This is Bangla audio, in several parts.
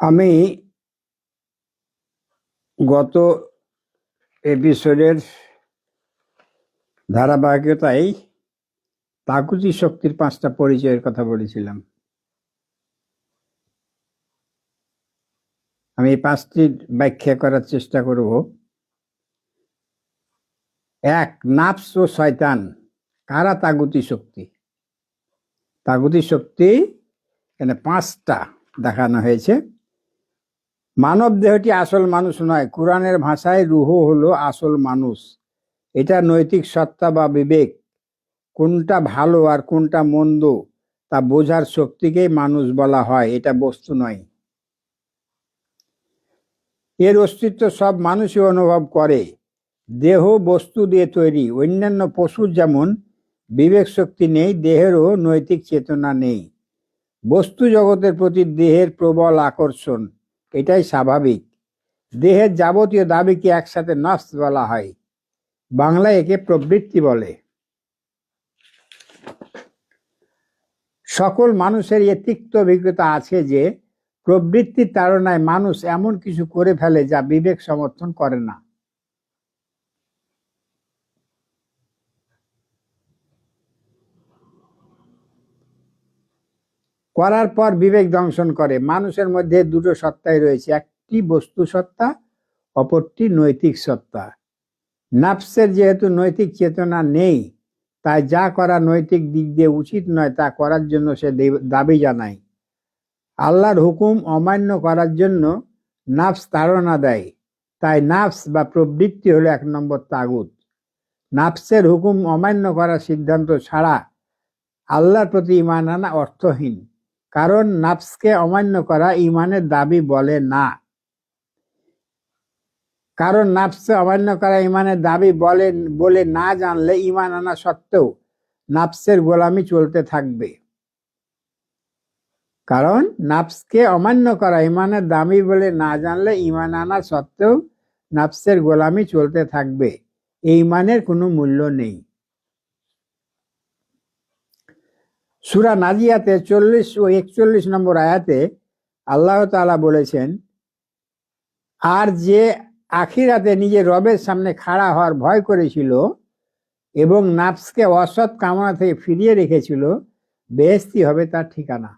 আমি গত এপিসোডের ধারাবাহিকতায় প্রাকৃতিক শক্তির পাঁচটা পরিচয়ের কথা বলেছিলাম। আমি এই পাঁচটি ব্যাখ্যা করার চেষ্টা করব। এক, নাফস ও শয়তান, কারা তাগুতি শক্তি? তাগুতি শক্তি এখানে পাঁচটা দেখানো হয়েছে। মানব দেহটি আসল মানুষ নয়, কোরআনের ভাষায় রুহ হলো আসল মানুষ। এটা নৈতিক সত্তা বা বিবেক। কোনটা ভালো আর কোনটা মন্দ, তা বোঝার শক্তিকেই মানুষ বলা হয়, এটা বস্তু নয়। এর অস্তিত্ব সব মানুষই অনুভব করে। দেহ বস্তু দিয়ে তৈরি। অন্যান্য পশুর যেমন বিবেক শক্তি নেই, দেহেরও নৈতিক চেতনা নেই। বস্তু জগতের প্রতি দেহের প্রবল আকর্ষণ। এটাই স্বাভাবিক। দেহের যাবতীয় দাবিকে একসাথে নফস বলা হয়। বাংলায় একে প্রবৃত্তি বলে। সকল মানুষের এ তিক্ত অভিজ্ঞতা আছে যে, প্রবৃত্তির তাড়নায় মানুষ এমন কিছু করে ফেলে যা বিবেক সমর্থন করে না। করার পর বিবেক দংশন করে। মানুষের মধ্যে দুটো সত্তাই রয়েছে, একটি বস্তু সত্তা, অপরটি নৈতিক সত্তা। নাফসের যেহেতু নৈতিক চেতনা নেই, তাই যা করা নৈতিক দিক দিয়ে উচিত নয়, তা করার জন্য সে দাবি জানায়। আল্লাহর হুকুম অমান্য করার জন্য নাফস তাড়না দেয়। তাই নাফস বা প্রবৃত্তি হলো এক নম্বর তাগুত। নাফসের হুকুম অমান্য করার সিদ্ধান্ত ছাড়া আল্লাহর প্রতি ইমান আনা অর্থহীন। কারণ নাফসকে অমান্য করা ইমানের দাবি বলে না। কারণ নাফসকে অমান্য করা ইমানের দাবি বলে বলে না জানলে ইমান আনা সত্ত্বেও নাফসের গোলামি চলতে থাকবে। কারণ নাফসকে অমান্য করা ইমানের দাবি বলে না জানলে ইমান আনা সত্ত্বেও নাফসের গোলামি চলতে থাকবে। এই ইমানের কোনো মূল্য নেই। সুরা নাজিয়াতে চল্লিশ ও একচল্লিশ নম্বর আয়াতে আল্লাহ তাআলা বলেছেন, আর যে আখিরাতে নিজের রবের সামনে খাড়া হওয়ার ভয় করেছিল এবং নাফসকে অসৎ কামনা থেকে ফিরিয়ে রেখেছিল বেহেস্তি হবে তার ঠিকানা।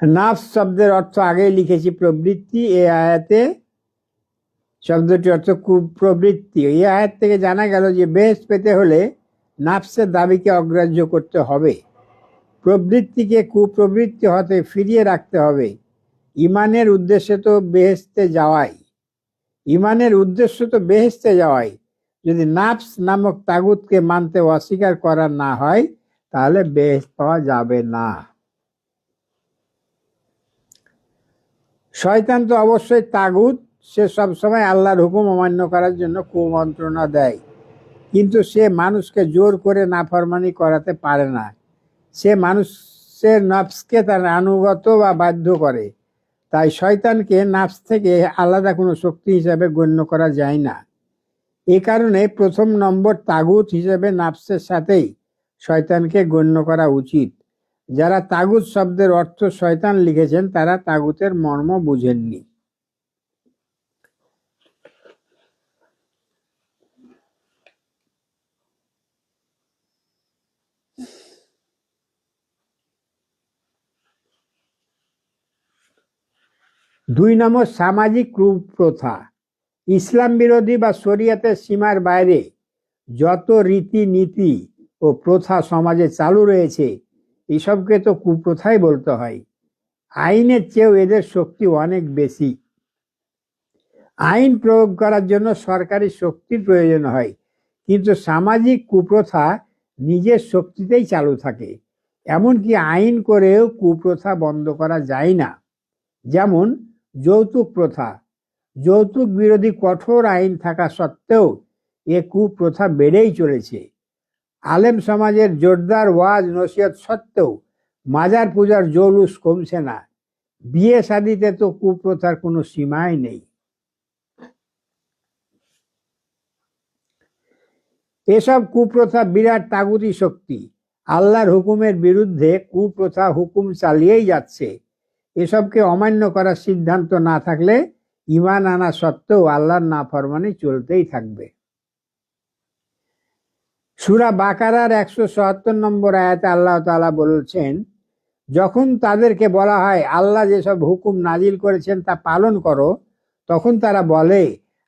নাফস শব্দের অর্থ আগেই লিখেছি প্রবৃত্তি, এ আয়াতে শব্দটি অর্থ কুপ্রবৃত্তি। এই আয়াত থেকে জানা গেল যে বেহেস পেতে হলে নাফসের দাবিকে অগ্রাহ্য করতে হবে। প্রবৃত্তিকে কুপ্রবৃত্তি হতে ফিরিয়ে রাখতে হবে। ইমানের উদ্দেশ্যে তো বেহেস্তে যাওয়াই। ইমানের উদ্দেশ্য তো বেহেস্তে যাওয়াই। যদি নাফস নামক তাগুতকে মানতে অস্বীকার করা না হয়, তাহলে বেহেস্ত পাওয়া যাবে না। শয়তান তো অবশ্যই তাগুত, সে সবসময় আল্লাহর হুকুম অমান্য করার জন্য কুমন্ত্রণা দেয়। কিন্তু সে মানুষকে জোর করে নাফরমানি করাতে পারে না। সে মানুষের নফসকে তার আনুগত বা বাধ্য করে। তাই শয়তানকে নাফস থেকে আলাদা কোনো শক্তি হিসাবে গণ্য করা যায় না। এ কারণে প্রথম নম্বর তাগুত হিসেবে নাফসের সাথেই শয়তানকে গণ্য করা উচিত। যারা তাগুত শব্দের অর্থ শয়তান লিখেছেন, তারা তাগুতের মর্ম বুঝেননি। দুই নম্বর সামাজিক কুপ্রথা ইসলাম বিরোধী বা শরিয়াতের সীমার বাইরে যত রীতিনীতি ও প্রথা সমাজে চালু রয়েছে, এসবকে তো কুপ্রথাই বলতে হয়। আইনের চেয়েও এদের শক্তি অনেক বেশি। আইন প্রয়োগ করার জন্য সরকারি শক্তির প্রয়োজন হয়, কিন্তু সামাজিক কুপ্রথা নিজের শক্তিতেই চালু থাকে। এমনকি আইন করেও কুপ্রথা বন্ধ করা যায় না। যেমন যৌতুক প্রথা। যৌতুক বিরোধী কঠোর আইন থাকা সত্ত্বেও এ কুপ্রথা বেড়েই চলেছে। আলেম সমাজের জোরদার ওয়াজ, নসিহত সত্ত্বেও মাজার পূজার জৌলুস কমছে না। বিয়ে শাদিতে তো কুপ্রথার কোনো সীমাই নেই। এসব কুপ্রথা বিরাট তাগুতি শক্তি। আল্লাহর হুকুমের বিরুদ্ধে কুপ্রথা হুকুম চালিয়েই যাচ্ছে। এসবকে অমান্য করার সিদ্ধান্ত না থাকলে ইমান আনা সত্ত্বেও আল্লাহর নাফরমানি চলতেই থাকবে। সুরা বাকারার একশো চুয়াত্তর নম্বর আয়াতে আল্লাহ তাআলা বলছেন, যখন তাদেরকে বলা হয়, আল্লাহ যেসব হুকুম নাজিল করেছেন তা পালন করো, তখন তারা বলে,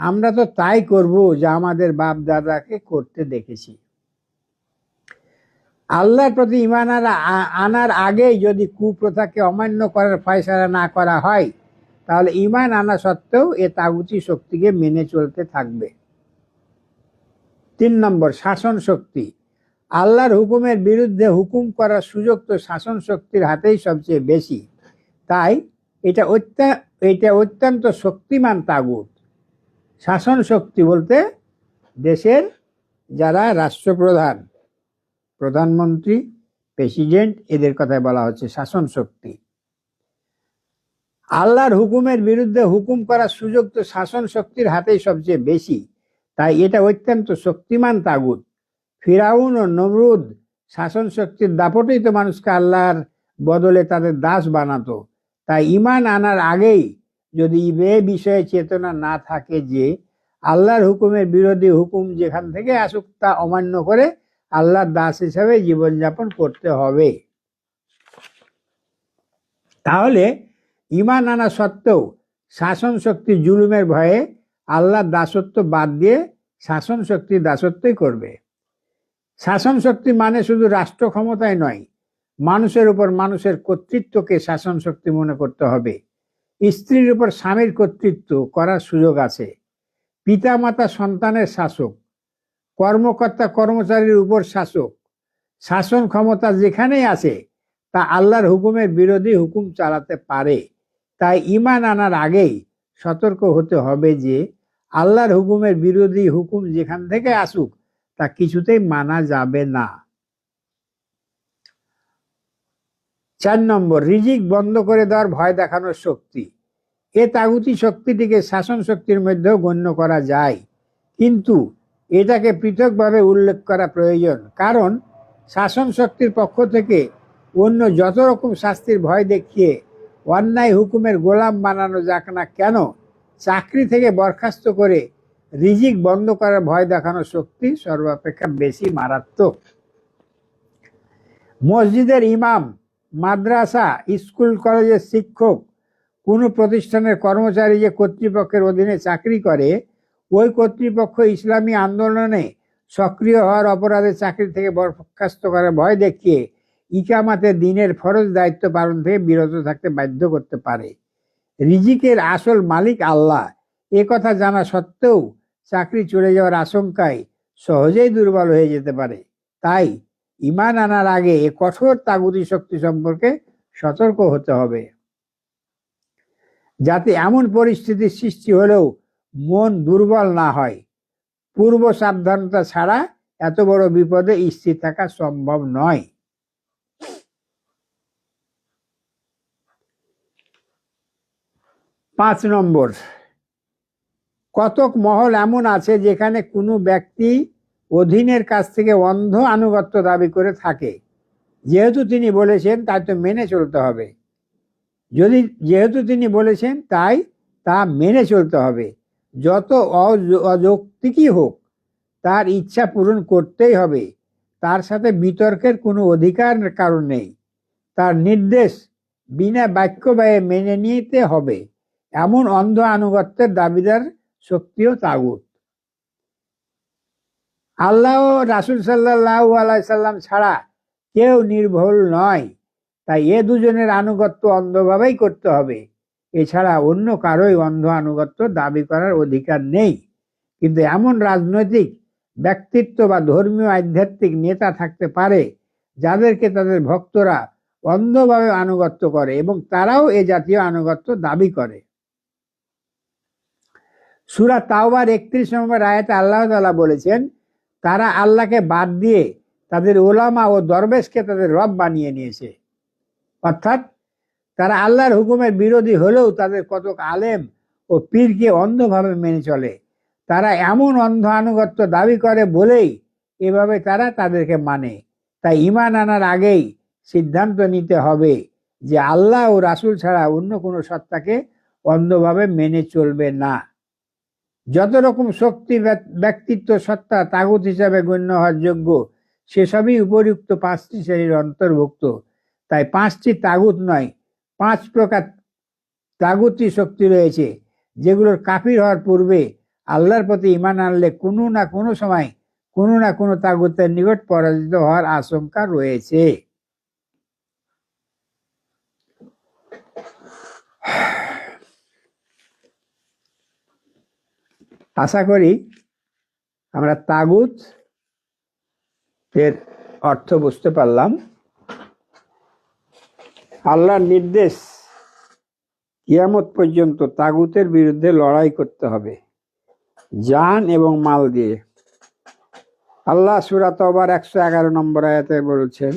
আমরা তো তাই করব যা আমাদের বাপ দাদাকে করতে দেখেছি। আল্লাহর প্রতি ইমান আনা- আনার আগেই যদি কুপ্রথাকে অমান্য করার ফয়সালা না করা হয়, তাহলে ইমান আনা সত্ত্বেও এ তাগুতি শক্তিকে মেনে চলতে থাকবে। তিন নম্বর, শাসন শক্তি। আল্লাহর হুকুমের বিরুদ্ধে হুকুম করার সুযোগ তো শাসন শক্তির হাতেই সবচেয়ে বেশি। তাই এটা অত্যা, এটা অত্যন্ত শক্তিমান তাগুত। শাসন শক্তি বলতে দেশের যারা রাষ্ট্রপ্রধান প্রধানমন্ত্রী, প্রেসিডেন্ট, এদের কথায় বলা হচ্ছে শাসন শক্তি। আল্লাহর হুকুমের বিরুদ্ধে হুকুম করার সুযোগ তো শাসন শক্তির হাতেই সবচেয়ে বেশি। তাই এটা অত্যন্ত শক্তিমান তাগুত। ফিরাউন ও নমরুদ শাসন শক্তির দাপটেই তো মানুষকে আল্লাহর বদলে তাদের দাস বানাতো। তাই ইমান আনার আগেই যদি এ বিষয়ে চেতনা না থাকে যে আল্লাহর হুকুমের বিরোধী হুকুম যেখান থেকে আসুক তা অমান্য করে আল্লাহর দাস হিসাবে জীবনযাপন করতে হবে। তাহলে ইমান আনা সত্ত্বেও শাসন শক্তি জুলুমের ভয়ে আল্লাহর দাসত্ব বাদ দিয়ে শাসন শক্তি দাসত্বই করবে। শাসন শক্তি মানে শুধু রাষ্ট্র ক্ষমতায় নয়, মানুষের উপর মানুষের কর্তৃত্বকে শাসন শক্তি মনে করতে হবে। স্ত্রীর উপর স্বামীর কর্তৃত্ব করার সুযোগ আছে। পিতা মাতা সন্তানের শাসক কর্মকর্তা কর্মচারীর উপর শাসক। শাসন ক্ষমতা যেখানেই আছে, তা আল্লাহর হুকুমের বিরোধী হুকুম চালাতে পারে। তাই ইমান আনার আগেই সতর্ক হতে হবে যে, আল্লাহর হুকুমের বিরোধী হুকুম যেখান থেকে আসুক, তা কিছুতেই মানা যাবে না। চার নম্বর, রিজিক বন্ধ করে দেওয়ার ভয় দেখানোর শক্তি। এ তাগুতি শক্তিটিকে শাসন শক্তির মধ্যেও গণ্য করা যায়। কিন্তু এটাকে পৃথকভাবে উল্লেখ করা প্রয়োজন। কারণ শাসন শক্তির পক্ষ থেকে অন্য যত রকম শাস্তির ভয় দেখিয়ে অন্যায় হুকুমের গোলাম বানানো যাক না কেন, চাকরি থেকে বরখাস্ত করে রিজিক বন্ধ করার ভয় দেখানো শক্তি সর্বাপেক্ষা বেশি মারাত্মক। মসজিদের ইমাম, মাদ্রাসা, স্কুল, কলেজের শিক্ষক, কোনো প্রতিষ্ঠানের কর্মচারী যে কর্তৃপক্ষের অধীনে চাকরি করে ওই কর্তৃপক্ষ ইসলামী আন্দোলনে সক্রিয় হওয়ার অপরাধে চাকরি থেকে বরখাস্ত করার ভয় দেখিয়ে ইকামাতে দিনের ফরজ দায়িত্ব পালন থেকে বিরত থাকতে বাধ্য করতে পারে। রিজিকের আসল মালিক আল্লাহ। এ কথা জানা সত্ত্বেও চাকরি চলে যাওয়ার আশঙ্কায় সহজেই দুর্বল হয়ে যেতে পারে। তাই ইমান আনার আগে এ কঠোর তাগুতি শক্তি সম্পর্কে সতর্ক হতে হবে। যাতে এমন পরিস্থিতির সৃষ্টি হলেও মন দুর্বল না হয়। পূর্ব সাবধানতা ছাড়া এত বড় বিপদে স্থির থাকা সম্ভব নয়। পাঁচ নম্বর, কতক মহল এমন আছে যেখানে কোনো ব্যক্তি অধীনের কাছ থেকে অন্ধ আনুগত্য দাবি করে থাকে। যেহেতু তিনি বলেছেন, তাই তো মেনে চলতে হবে। যদি যেহেতু তিনি বলেছেন, তাই তা মেনে চলতে হবে। যত অয- অযৌক্তিকই হোক, তার ইচ্ছা পূরণ করতেই হবে। তার সাথে বিতর্কের কোনো অধিকার কারণ নেই। তার নির্দেশ বিনা বাক্য ব্যয়ে মেনে নিতে হবে, এমন অন্ধ আনুগত্যের দাবিদার শক্তিও তাগুত। আল্লাহ রাসুল সাল্লাহ আলাইসাল্লাম ছাড়া কেউ নির্ভুল নয়। তাই এ দুজনের আনুগত্য অন্ধভাবেই করতে হবে। এছাড়া অন্য কারোই অন্ধ আনুগত্য দাবি করার অধিকার নেই। কিন্তু এমন রাজনৈতিক, ব্যক্তিত্ব বা ধর্মীয় আধ্যাত্মিক নেতা থাকতে পারে, যাদেরকে তাদের ভক্তরা অন্ধভাবে আনুগত্য করে এবং তারাও এ জাতীয় আনুগত্য দাবি করে। সুরা তাওবার একত্রিশ নম্বর আয়াতে আল্লাহ তাআলা বলেছেন, তারা আল্লাহকে বাদ দিয়ে তাদের ওলামা ও দরবেশকে তাদের রব বানিয়ে নিয়েছে। অর্থাৎ তারা আল্লাহর হুকুমের বিরোধী হলেও তাদের কতক আলেম ও পীরকে অন্ধভাবে মেনে চলে। তারা এমন অন্ধ আনুগত্য দাবি করে বলেই এভাবে তারা তাদেরকে মানে। তাই ইমান আনার আগেই সিদ্ধান্ত নিতে হবে যে আল্লাহ ও রাসুল ছাড়া অন্য কোনো সত্তাকে অন্ধভাবে মেনে চলবে না। যত রকম শক্তি ব্যক- ব্যক্তিত্ব সত্তা তাগুত হিসাবে গণ্য হওয়ার যোগ্য, সেসবই উপযুক্ত পাঁচটি শ্রেণির অন্তর্ভুক্ত। তাই পাঁচটি তাগুত নয় পাঁচ প্রকার তাগুতি শক্তি রয়েছে, যেগুলোর কাফির হওয়ার পূর্বে আল্লাহর প্রতি ইমান আনলে কোনো না কোনো সময় কোনো না কোনো তাগুতের নিকট পরাজিত হওয়ার আশঙ্কা রয়েছে। আশা করি আমরা তাগুত এর অর্থ বুঝতে পারলাম। আল্লাহর নির্দেশ কিয়ামত পর্যন্ত তাগুতের বিরুদ্ধে লড়াই করতে হবে, জান এবং মাল দিয়ে। আল্লাহ সুরাত তবার একশো এগারো নম্বর আয়াতে বলছেন,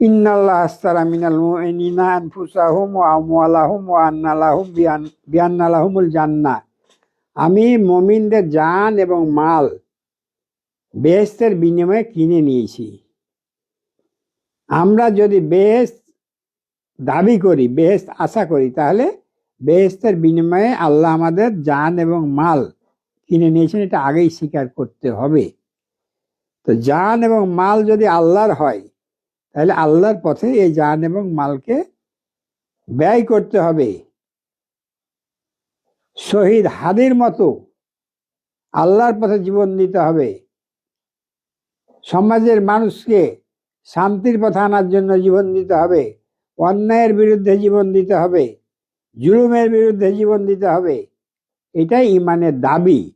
ইন্নাল্লাহ আস্তারা মিনাল মুমিনিনা আনফুসাহুম ওয়া আমওয়ালাহুম ওয়া আন্নালাহুম বিআন বিআন্নালাহুমুল জান্নাহ আমি মমিনদের জান এবং মাল বেহেস্তের বিনিময়ে কিনে নিয়েছি। আমরা যদি বেহেস্ত দাবি করি বেহেস্ত আশা করি, তাহলে বেহেস্তের বিনিময়ে আল্লাহ আমাদের জান এবং মাল কিনে নিয়েছেন, এটা আগেই স্বীকার করতে হবে। তো জান এবং মাল যদি আল্লাহর হয়, তাহলে আল্লাহর পথে এই জান এবং মালকে ব্যয় করতে হবে। শহীদ হাদির মতো আল্লাহর পথে জীবন দিতে হবে। সমাজের মানুষকে শান্তির পথে আনার জন্য জীবন দিতে হবে। অন্যায়ের বিরুদ্ধে জীবন দিতে হবে। জুলুমের বিরুদ্ধে জীবন দিতে হবে। এটাই ইমানের দাবি।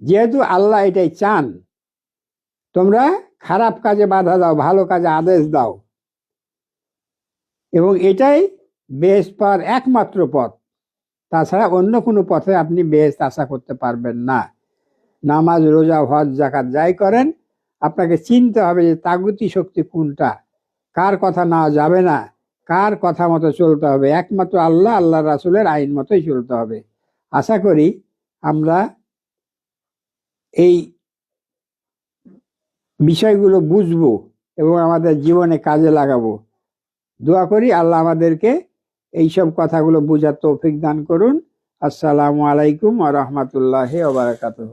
যেহেতু আল্লাহ এটাই চান, তোমরা খারাপ কাজে বাধা দাও, ভালো কাজে আদেশ দাও। এবং এটাই বেশ পাওয়ার একমাত্র পথ। তাছাড়া অন্য কোনো পথে আপনি বেশ আশা করতে পারবেন না। নামাজ, রোজা, হজ জাকাত যাই করেন আপনাকে চিনতে হবে যে তাগুতি শক্তি কোনটা। কার কথা না যাবে না, কার কথা মতো চলতে হবে। একমাত্র আল্লাহ আল্লাহ রাসুলের আইন মতোই চলতে হবে। আশা করি আমরা এই বিষয়গুলো বুঝব এবং আমাদের জীবনে কাজে লাগাবো। দোয়া করি আল্লাহ আমাদেরকে এইসব কথাগুলো বোঝার তৌফিক দান করুন। আসসালামু আলাইকুম আ রহমতুল্লাহ ওবরাকাতুহ